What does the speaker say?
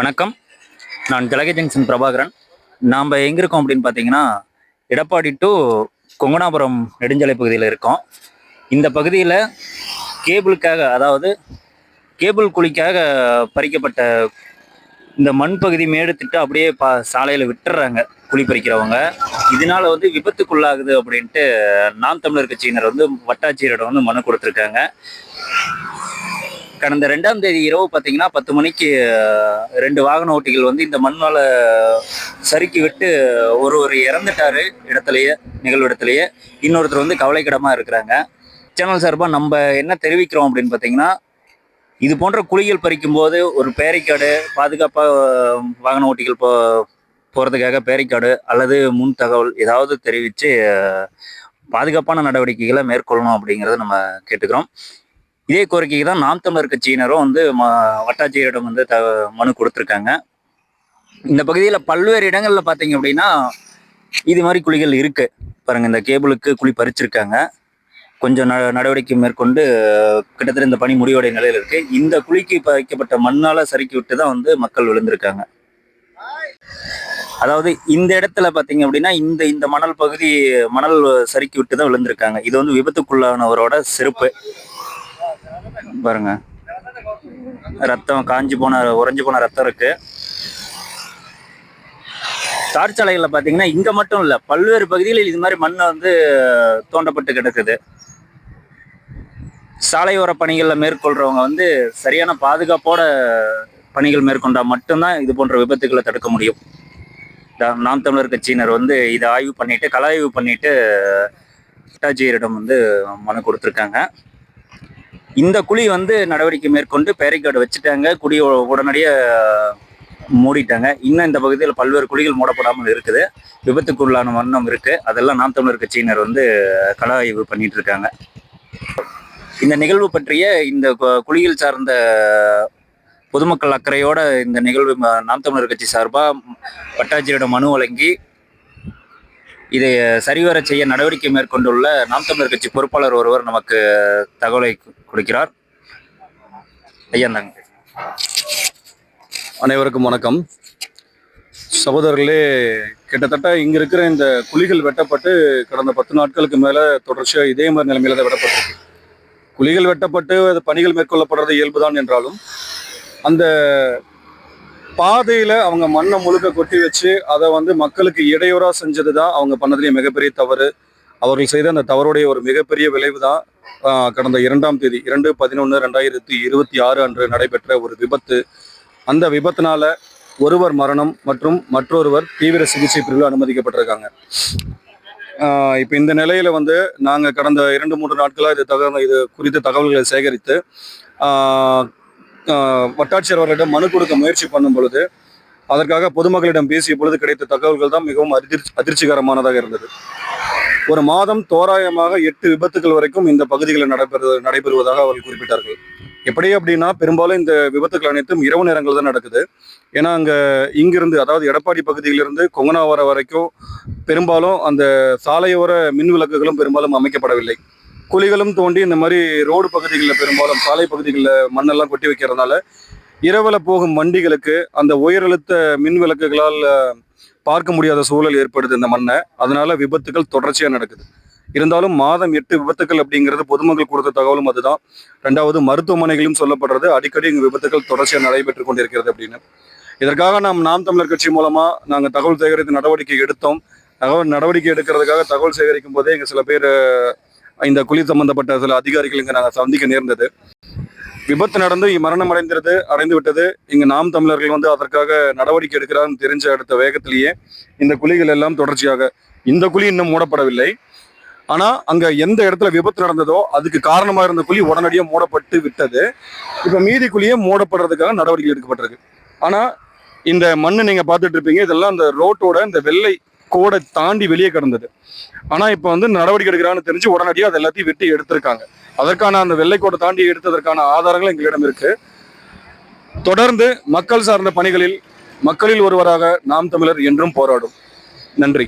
வணக்கம். நான் ஜலகை ஜங்ஷன் பிரபாகரன். நாம் எங்கே இருக்கோம் அப்படின்னு பார்த்தீங்கன்னா எடப்பாடி டு கொங்கனாபுரம் நெடுஞ்சாலை பகுதியில் இருக்கோம். இந்த பகுதியில் கேபிளுக்காக அதாவது கேபிள் குழிக்காக பறிக்கப்பட்ட இந்த மண் பகுதி மேடுத்துட்டு அப்படியே பா சாலையில் விட்டுறாங்க குழி பறிக்கிறவங்க. இதனால வந்து விபத்துக்குள்ளாகுது அப்படின்ட்டு நாம் தமிழர் கட்சியினர் வந்து வட்டாட்சியரிடம் வந்து மனு கொடுத்துருக்காங்க. கடந்த ரெண்டாம் தேதி இரவு பார்த்தீங்கன்னா பத்து மணிக்கு ரெண்டு வாகன ஓட்டிகள் வந்து இந்த மண்ணால் சறுக்கி விட்டு ஒரு ஒரு இறந்துட்டாரு. இடத்துலையே நிகழ்வு இடத்துலையே இன்னொருத்தர் வந்து கவலைக்கிடமாக இருக்கிறாங்க. சேனல் சார்பாக நம்ம என்ன தெரிவிக்கிறோம் அப்படின்னு பார்த்தீங்கன்னா இது போன்ற குழிகள் பறிக்கும் போது ஒரு பேரிக்காடு பாதுகாப்பாக வாகன ஓட்டிகள் போ போகிறதுக்காக பேரிக்காடு அல்லது முன் தகவல் ஏதாவது தெரிவித்து பாதுகாப்பான நடவடிக்கைகளை மேற்கொள்ளணும் அப்படிங்கிறத நம்ம கேட்டுக்கிறோம். இதே கோரிக்கைக்கு தான் நாம் தமிழர் கட்சியினரும் வந்து ம வட்டாட்சியரிடம் வந்து த மனு கொடுத்துருக்காங்க. இந்த பகுதியில் பல்வேறு இடங்களில் பார்த்தீங்க அப்படின்னா இது மாதிரி குழிகள் இருக்கு. பாருங்க இந்த கேபிளுக்கு குழி பறிச்சிருக்காங்க. கொஞ்சம் ந நடவடிக்கை மேற்கொண்டு கிட்டத்தட்ட இந்த பணி முடிவடைய நிலையில் இருக்கு. இந்த குழிக்கு வைக்கப்பட்ட மண்ணால சறுக்கி விட்டு தான் வந்து மக்கள் விழுந்திருக்காங்க. அதாவது இந்த இடத்துல பார்த்தீங்க அப்படின்னா இந்த இந்த மணல் பகுதி மணல் சறுக்கி விட்டு தான் விழுந்திருக்காங்க. இது வந்து விபத்துக்குள்ளானவரோட சிறப்பு பாருங்க. ரத்தம் காஞ்சி போன உறைஞ்சி போன ரத்தம் இருக்கு. தார்ச்சாலைகளில் பார்த்தீங்கன்னா இங்கே மட்டும் இல்லை பல்வேறு பகுதிகளில் இது மாதிரி மண் வந்து தோண்டப்பட்டு கிடக்குது. சாலையோர பணிகளில் மேற்கொள்கிறவங்க வந்து சரியான பாதுகாப்போட பணிகள் மேற்கொண்டால் மட்டும்தான் இது போன்ற விபத்துக்களை தடுக்க முடியும். நாம் தமிழர் கட்சியினர் வந்து இதை ஆய்வு பண்ணிட்டு கலாய்வு பண்ணிட்டு வட்டாட்சியரிடம் வந்து மனு கொடுத்துருக்காங்க. இந்த குழி வந்து நடவடிக்கை மேற்கொண்டு பேரிக்கார்டு வச்சுட்டாங்க. குழி உடனடியாக மூடிட்டாங்க. இன்னும் இந்த பகுதியில் பல்வேறு குழிகள் மூடப்படாமல் இருக்குது. விபத்துக்குள்ளான வண்ணம் இருக்கு. அதெல்லாம் நாம் தமிழர் கட்சியினர் வந்து கள ஆய்வு பண்ணிட்டு இருக்காங்க. இந்த நிகழ்வு பற்றிய இந்த கு- குழிகள் சார்ந்த பொதுமக்கள் அக்கறையோட இந்த நிகழ்வு ம- நாம் தமிழர் கட்சி சார்பாக வட்டாட்சியரிடம் மனு வழங்கி இதை சரிவர செய்ய நடவடிக்கை மேற்கொண்டுள்ள நாம் தமிழர் கட்சி பொறுப்பாளர் ஒருவர் நமக்கு தகவலை கொடுக்கிறார். ஐயா தாங்க அனைவருக்கும் வணக்கம். சகோதரர்களே கிட்டத்தட்ட இங்க இருக்கிற இந்த குழிகள் வெட்டப்பட்டு கடந்த பத்து நாட்களுக்கு மேல தொடர்ச்சியா இதே மாதிரி நிலைமையில தான் வெட்டப்பட்டிருக்கு. குழிகள் வெட்டப்பட்டு அது பணிகள் மேற்கொள்ளப்படுறது இயல்புதான் என்றாலும் அந்த பாதையில அவங்க மண்ணை முழுக்க கொட்டி வச்சு அதை வந்து மக்களுக்கு இடையூறா செஞ்சது தான் அவங்க பண்ணதுலேயே மிகப்பெரிய தவறு. அவர்கள் செய்த அந்த தவறுடைய ஒரு மிகப்பெரிய விளைவு தான் கடந்த இரண்டாம் தேதி இரண்டு பதினொன்று ரெண்டாயிரத்தி இருபத்தி ஆறு அன்று நடைபெற்ற ஒரு விபத்து. அந்த விபத்தினால ஒருவர் மரணம் மற்றும் மற்றொருவர் தீவிர சிகிச்சை பிரிவில் அனுமதிக்கப்பட்டிருக்காங்க. இப்போ இந்த நிலையில வந்து நாங்கள் கடந்த இரண்டு மூன்று நாட்களாக இது தகவல் இது குறித்த தகவல்களை சேகரித்து வட்டாட்சியர் அவர்களிடம் மனு கொடுக்க முயற்சி பண்ணும் பொழுது அதற்காக பொதுமக்களிடம் பேசிய பொழுது கிடைத்த தகவல்கள் தான் மிகவும் அதிர்ச்சி அதிர்ச்சிகரமானதாக இருந்தது. ஒரு மாதம் தோராயமாக எட்டு விபத்துகள் வரைக்கும் இந்த பகுதிகளில் நடைபெறு நடைபெறுவதாக அவர்கள் குறிப்பிட்டார்கள். எப்படி அப்படின்னா பெரும்பாலும் இந்த விபத்துக்கள் அனைத்தும் இரவு நேரங்கள் தான் நடக்குது. ஏன்னா அங்கே இங்கிருந்து அதாவது எடப்பாடி பகுதியிலிருந்து கொங்கனாவரம் வரைக்கும் பெரும்பாலும் அந்த சாலையோர மின் விளக்குகளும் பெரும்பாலும் அமைக்கப்படவில்லை. குழிகளும் தோண்டி இந்த மாதிரி ரோடு பகுதிகளில் பெரும்பாலும் சாலை பகுதிகளில் மண்ணெல்லாம் கொட்டி வைக்கிறதுனால இரவில் போகும் வண்டிகளுக்கு அந்த உயரழுத்த மின் விளக்குகளால் பார்க்க முடியாத சூழல் ஏற்படுது இந்த மண்ணை. அதனால விபத்துகள் தொடர்ச்சியாக நடக்குது. இருந்தாலும் மாதம் எட்டு விபத்துக்கள் அப்படிங்கிறது பொதுமக்கள் கொடுத்த தகவலும் அதுதான். ரெண்டாவது மருத்துவமனைகளும் சொல்லப்படுறது அடிக்கடி இங்கு விபத்துக்கள் தொடர்ச்சியாக நடைபெற்று கொண்டிருக்கிறது அப்படின்னு. இதற்காக நாம் நாம் தமிழர் கட்சி மூலமாக நாங்கள் தகவல் சேகரித்து நடவடிக்கை எடுத்தோம். தகவல் நடவடிக்கை எடுக்கிறதுக்காக தகவல் சேகரிக்கும் போதே இங்கே சில பேர் இந்த குழி சம்பந்தப்பட்ட சில அதிகாரிகள் இங்கே நாங்கள் சந்திக்க நேர்ந்தது. விபத்து நடந்து மரணம் அடைந்திருது அடைந்து விட்டது. இங்கு நாம் தமிழர்கள் வந்து அதற்காக நடவடிக்கை எடுக்கிறான்னு தெரிஞ்ச அடுத்த வேகத்திலேயே இந்த குழிகள் எல்லாம் தொடர்ச்சியாக இந்த குழி இன்னும் மூடப்படவில்லை. ஆனா அங்க எந்த இடத்துல விபத்து நடந்ததோ அதுக்கு காரணமா இருந்த குழி உடனடியாக மூடப்பட்டு விட்டது. இப்ப மீதி குழியே மூடப்படுறதுக்காக நடவடிக்கை எடுக்கப்பட்டிருக்கு. ஆனா இந்த மண்ணு நீங்க பார்த்துட்டு இருப்பீங்க இதெல்லாம் அந்த ரோட்டோட இந்த வெள்ளை கோடை தாண்டி வெளியே கிடந்தது. ஆனால் இப்போ வந்து நடவடிக்கை எடுக்கிறான்னு தெரிஞ்சு உடனடியாக அது எல்லாத்தையும் வெட்டி எடுத்திருக்காங்க. அதற்கான அந்த வெள்ளை தாண்டி எடுத்ததற்கான ஆதாரங்கள் எங்களிடம் இருக்கு. தொடர்ந்து மக்கள் சார்ந்த பணிகளில் மக்களில் ஒருவராக நாம் தமிழர் என்றும் போராடும். நன்றி.